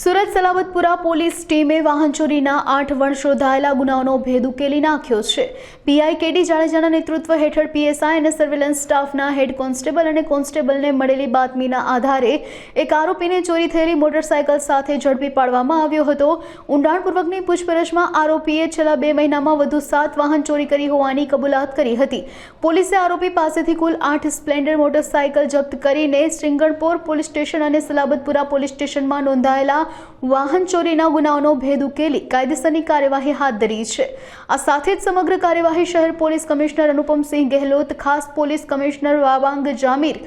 Surat Salabatpura police ટીમે વાહન ચોરીના આઠ વર્ષ શોધાયેલા ગુનાઓનો ભેદ ઉકેલી નાખ્યો છે. પીઆઈ કેડી જાડેજાના નેતૃત્વ હેઠળ પીએસઆઈ અને સર્વેલન્સ સ્ટાફના હેડ કોન્સ્ટેબલ અને કોન્સ્ટેબલને મળેલી બાતમીના આધારે એક આરોપીને ચોરી થયેલી મોટરસાયકલ સાથે ઝડપી પાડવામાં આવ્યો હતો. ઊંડાણપૂર્વકની પૂછપરછમાં આરોપીએ છેલ્લા બે મહિનામાં વધુ સાત વાહન ચોરી કરી હોવાની કબૂલાત કરી હતી. પોલીસે આરોપી પાસેથી કુલ આઠ સ્પ્લેન્ડર મોટરસાયકલ જપ્ત કરીને શ્રીંગણપોર પોલીસ સ્ટેશન અને સલાબતપુરા પોલીસ સ્ટેશનમાં નોંધાયેલા વાહન ચોરીના ગુનાઓનો ભેદ ઉકેલી કાયદેસરની કાર્યવાહી હાથ ધરી છે. આ સાથે જ સમગ્ર કાર્યવાહી શહેર પોલીસ કમિશનર અનુપમસિંહ ગેહલોત, ખાસ પોલીસ કમિશનર વાવાંગ જામીર,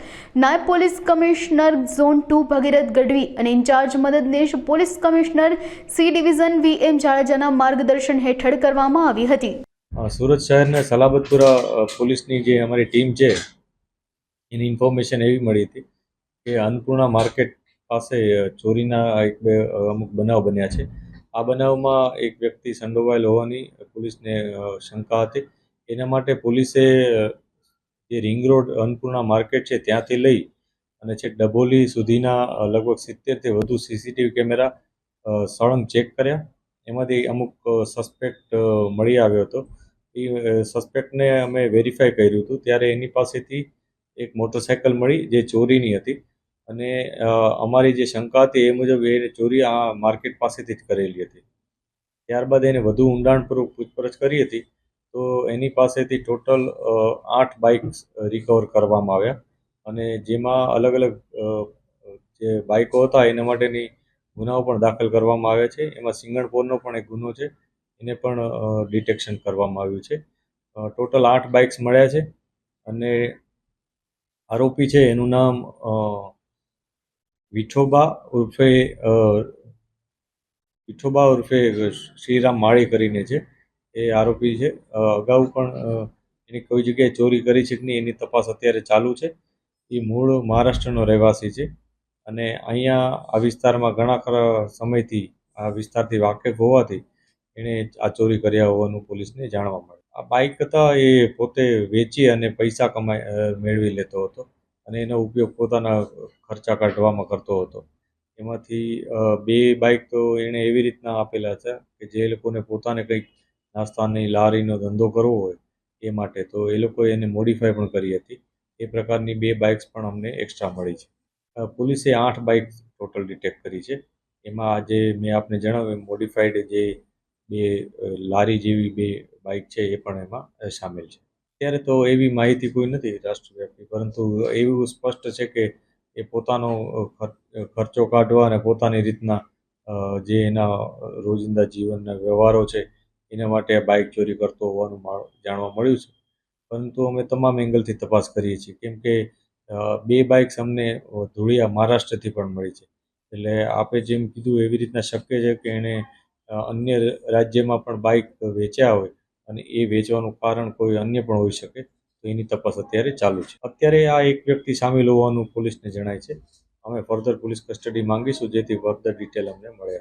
નાયબ police commissioner zone two Bhagirath Gadhvi અને ઇન્ચાર્જ મદદનીશ police commissioner C division V M જાડેજાના માર્ગદર્શન હેઠળ કરવામાં આવી હતી. સુરત શહેરના સલાબતપુરા પોલીસની જે અમારી ટીમ છે, એની ઇન્ફોર્મેશન એવી મળી હતી કે અન્નપૂર્ણા માર્કેટ પાસે ચોરીના એક બે અમુક બનાવ બન્યા છે. આ બનાવમાં એક વ્યક્તિ સંડોવાયેલ હોવાની પોલીસને શંકા હતી. એના માટે પોલીસે જે રિંગ રોડ અન્નપૂર્ણા માર્કેટ છે ત્યાંથી લઈ અને છેક ડભોલી સુધીના લગભગ સિત્તેરથી વધુ સીસીટીવી કેમેરા સળંગ ચેક કર્યા. એમાંથી અમુક સસ્પેક્ટ મળી આવ્યો હતો. એ સસ્પેક્ટને અમે વેરીફાઈ કર્યું હતું. ત્યારે એની પાસેથી એક મોટરસાયકલ મળી જે ચોરીની હતી. અને અમારી જે શંકા હતી એ મુજબ એ ચોરી આ માર્કેટ પાસેથી જ કરેલી હતી. ત્યારબાદ એને વધુ ઊંડાણપૂર્વક પૂછપરછ કરી હતી. તો એની પાસેથી ટોટલ આઠ બાઇક્સ રિકવર કરવામાં આવ્યા. અને જેમાં અલગ અલગ જે બાઇકો હતા એના માટેની ગુનાઓ પણ દાખલ કરવામાં આવ્યા છે. એમાં સિંગણપોરનો પણ એક ગુનો છે. એને પણ ડિટેક્શન કરવામાં આવ્યું છે. ટોટલ આઠ બાઇક્સ મળ્યા છે. અને આરોપી છે એનું નામ વિઠોબા ઉર્ફે વિઠોબા ઉર્ફે શ્રીરામ માળી કરીને છે, એ આરોપી છે. અગાઉ પણ એની કોઈ જગ્યાએ ચોરી કરી છે કે નહીં એની તપાસ અત્યારે ચાલુ છે. એ મૂળ મહારાષ્ટ્રનો રહેવાસી છે અને અહીંયા આ વિસ્તારમાં ઘણા ખરા સમયથી, આ વિસ્તારથી વાકેફ હોવાથી એણે આ ચોરી કર્યા હોવાનું પોલીસને જાણવા મળે આ બાઇક હતા એ પોતે વેચી અને પૈસા કમાઈ મેળવી લેતો હતો. અને એનો ઉપયોગ પોતાના ખર્ચા કાઢવામાં કરતો હતો. એમાંથી બે બાઇક તો એણે એવી રીતના આપેલા છે કે જે લોકોને પોતાને કંઈક નાસ્તાની લારીનો ધંધો કરવો હોય એ માટે, તો એ લોકોએ એને મોડિફાઈ પણ કરી હતી. એ પ્રકારની બે બાઇક્સ પણ અમને એક્સ્ટ્રા મળી છે. પોલીસે આઠ બાઇક ટોટલ ડિટેક્ટ કરી છે. એમાં આજે મેં આપને જણાવ્યું મોડિફાઈડ જે બે લારી જેવી બે બાઇક છે એ પણ એમાં સામેલ છે. અત્યારે તો એવી માહિતી કોઈ નથી રાષ્ટ્રવ્યાપી, પરંતુ એવું સ્પષ્ટ છે કે એ પોતાનો ખર્ચો કાઢવા અને પોતાની રીતના જે એના રોજિંદા જીવનના વ્યવહારો છે, એના માટે બાઇક ચોરી કરતો હોવાનું જાણવા મળ્યું છે. પરંતુ અમે તમામ એંગલથી તપાસ કરીએ છીએ, કેમ કે બે બાઇક્સ અમને ધૂળિયા મહારાષ્ટ્રથી પણ મળી છે. એટલે આપે જેમ કીધું એવી રીતના શક્ય છે કે એણે અન્ય રાજ્યમાં પણ બાઇક વેચ્યા હોય અને એ વેચવાનું કારણ કોઈ અન્ય પણ હોઈ શકે, તો એની તપાસ અત્યારે ચાલુ છે. અત્યારે આ એક વ્યક્તિ સામેલ હોવાનું પોલીસને જણાય છે. અમે ફર્ધર પોલીસ કસ્ટડી માંગીશું, જેથી ફર્ધર ડિટેલ અમને મળે.